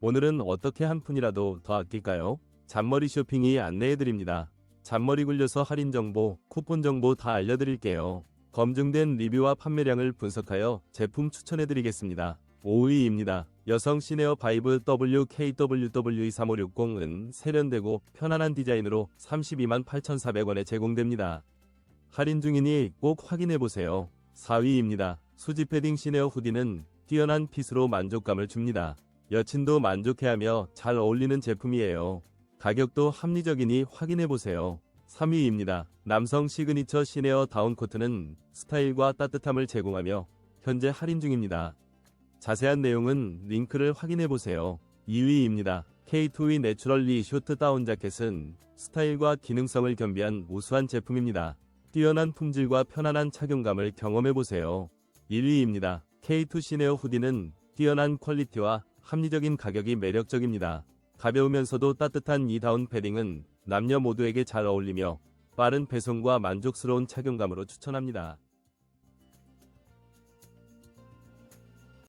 오늘은 어떻게 한 푼이라도 더 아낄까요? 잔머리 쇼핑이 안내해드립니다. 잔머리 굴려서 할인 정보, 쿠폰 정보 다 알려드릴게요. 검증된 리뷰와 판매량을 분석하여 제품 추천해드리겠습니다. 5위입니다. 여성 시네어 바이브 WKWW23560은 세련되고 편안한 디자인으로 32만 8,400원에 제공됩니다. 할인 중이니 꼭 확인해보세요. 4위입니다. 수지 패딩 시네어 후디는 뛰어난 핏으로 만족감을 줍니다. 여친도 만족해하며 잘 어울리는 제품이에요. 가격도 합리적이니 확인해보세요. 3위입니다. 남성 시그니처 시네어 다운코트는 스타일과 따뜻함을 제공하며 현재 할인 중입니다. 자세한 내용은 링크를 확인해보세요. 2위입니다. K2위 내추럴리 쇼트 다운 자켓은 스타일과 기능성을 겸비한 우수한 제품입니다. 뛰어난 품질과 편안한 착용감을 경험해보세요. 1위입니다. K2 시네어 후디는 뛰어난 퀄리티와 합리적인 가격이 매력적입니다. 가벼우면서도 따뜻한 이 다운 패딩은 남녀 모두에게 잘 어울리며 빠른 배송과 만족스러운 착용감으로 추천합니다.